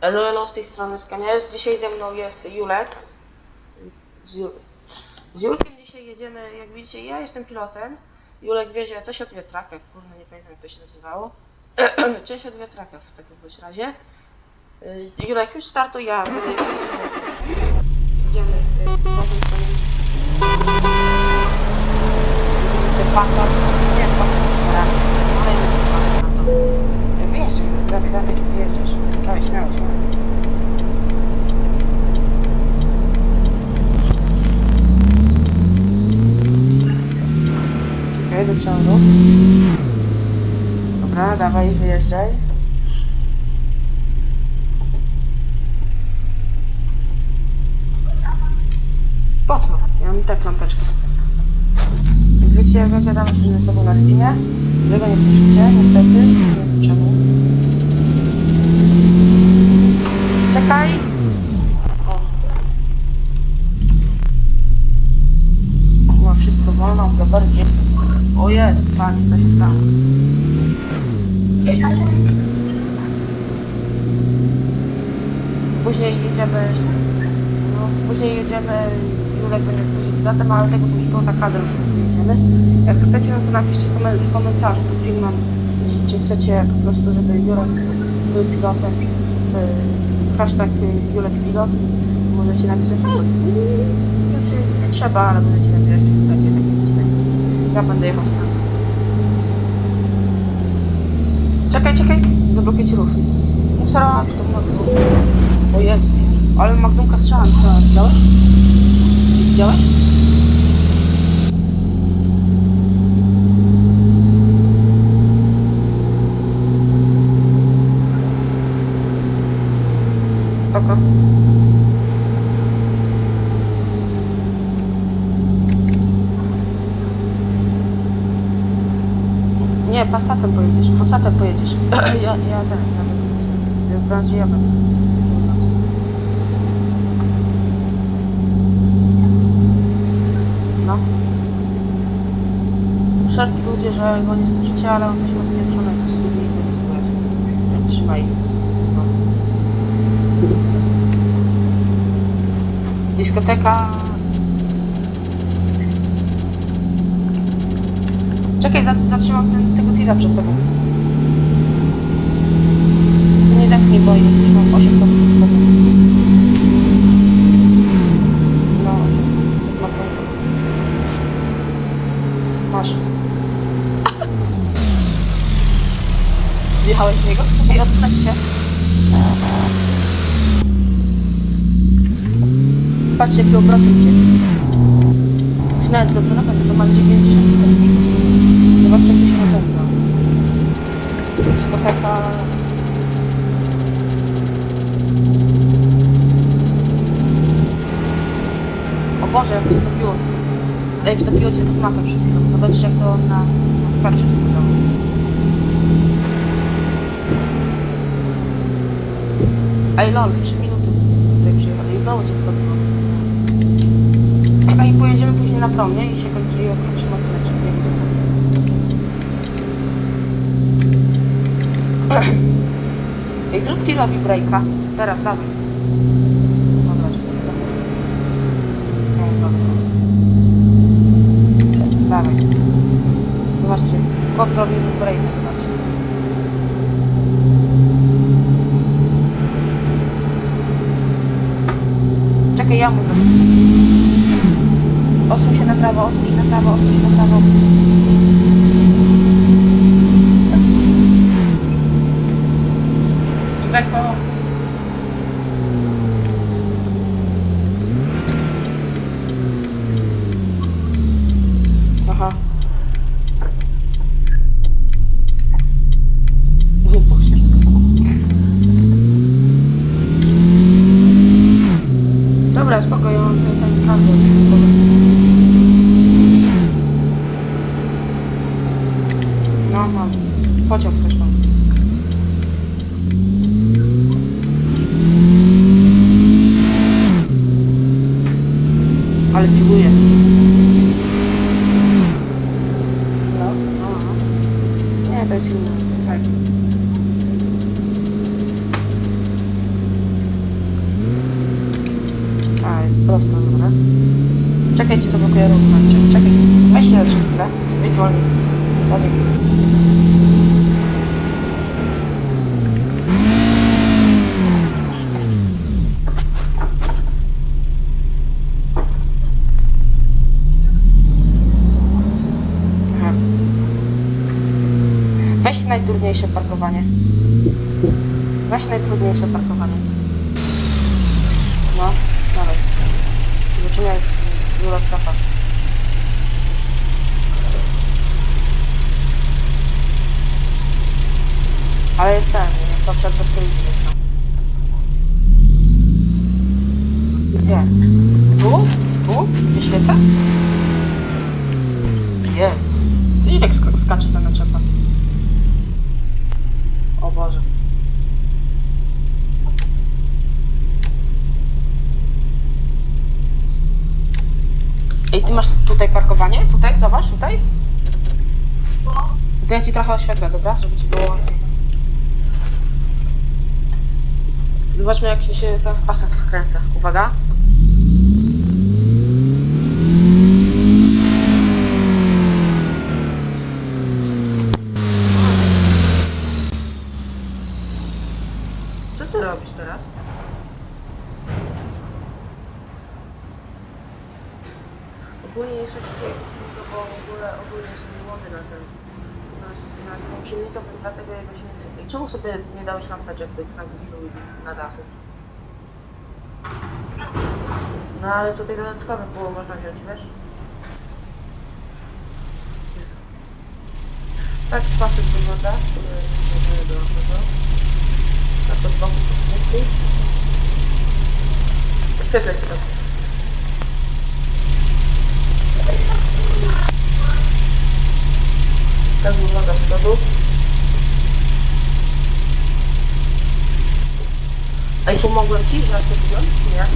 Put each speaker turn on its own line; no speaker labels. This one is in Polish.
Elo, elo, z tej strony Skaniers. Dzisiaj ze mną jest Julek. Z, Ju... z Julkiem dzisiaj jedziemy, jak widzicie, ja jestem pilotem. Julek wiezie coś od wiatraka, kurde, nie pamiętam jak to się nazywało. Część od wiatraka w takim bądź razie. Y, Julek, już startuj, ja będę Idziemy y, z. Widzicie, Passat. Nie jest Dawaj, dawaj, wyjeżdżasz. Dawaj, śmiało, śmiało. Czekaj. Dobra, dawaj, wyjeżdżaj. Po co? Ja mam i tak lampeczkę. Jak wiecie, ja gadam z sobą na Steamie. Wy go nie słyszycie, niestety. Nie wiem czemu. Czekaj! O. Chyba wszystko wolno, blobery O jest, panie, co się stało? Później jedziemy... No, później jedziemy... Julek będzie później pilotem, ale tego później poza kadrem sobie pojedziemy. Jak chcecie, no to napiszcie w komentarzu pod filmem, czy chcecie po prostu, żeby Julek był pilotem, y, hashtag Julek Pilot. Możecie napisać, o, znaczy nie trzeba, ale możecie napisać, czy chcecie, tak będziemy. Ja będę jechał z. Czekaj, czekaj, zablokuję ci ruch. Musora, czy to może O Jezu, ale Magnumka strzała, to widziałeś? Widziałeś? Spoko. Nie, Passatem pojedziesz, Passatem pojedziesz. ja, ja ten, ja będę. Ja, znaczy ja będę. No. Wszelki ludzie, że go nie słyszycie, ale on coś ma spieprzone z studiu i nie słychać. Trzymaj. No. Dyskoteka. Czekaj, za- zatrzymam ten, tego tira przed tobą. To nie zepchnij, bo już mam 8 posłów wchodzą. No, to jest na pewno. Masz. Wjechałeś w niego? Czekaj, odstać się. Patrz, jakie obroty idzie. Już nawet do droga to ma 90 km. Zobaczcie, jak to się napędza. Dyskoteka... O Boże, jak to wtopiło. Ej, wtopiło cię pod mapę przed chwilą. Zobaczcie, jak to na, na karcie wyglądało. Ej, lol, w 3 minuty tutaj przyjechali i znowu cię wtopiło. A i pojedziemy później na prom, nie? I się kończy i kończymy odcinek, nie widzę. Ej, zrób tirowi breaka. Teraz, dawaj. Dobra, czekaj, co? No, dobra. Dawaj. Zobaczcie, kot zrobił breaka, zobaczcie. Czekaj, ja zrobię. Osuń się na prawo, osuń się na prawo, osuń się na prawo. Beko. Aha. to jest inna tak. felga. Tak, A, prosto, dobra. Czekajcie, zablokuję ruch, czekajcie. Weźcie na chwilę, być wolniej. No, dzięki. Najtrudniejsze parkowanie. Weź najtrudniejsze parkowanie. No, dalej. Zobaczymy jak Julek cofa. Ale jest ten, jest offset bez kolizji, więc no. Gdzie? Tu? Tu? Gdzie świecę? Gdzie? Ty i tak sk- skacze ta. O Boże. Ej, ty masz tutaj parkowanie? Tutaj? Zobacz, tutaj? To ja ci trochę oświetlę, dobra? Żeby ci było łatwiej. Zobaczmy jak się ten w pasach wkręca. Uwaga. Co ty robisz teraz? Ogólnie nie słyszycie jego silnika, bo w ogóle ogólnie są młody na ten. Na, tym silnika, więc dlatego jego silnik. I czemu sobie nie dałeś lampeczek tych na grillu i na dachu? No ale tutaj dodatkowe było można wziąć, wiesz? Jest. Tak pasek wygląda, który nie do tego. Na pod boku myśli. Oświetlę się dobrze. Tak wygląda z przodu. Ej, pomogłem ci, że aż to wygląda? Nie?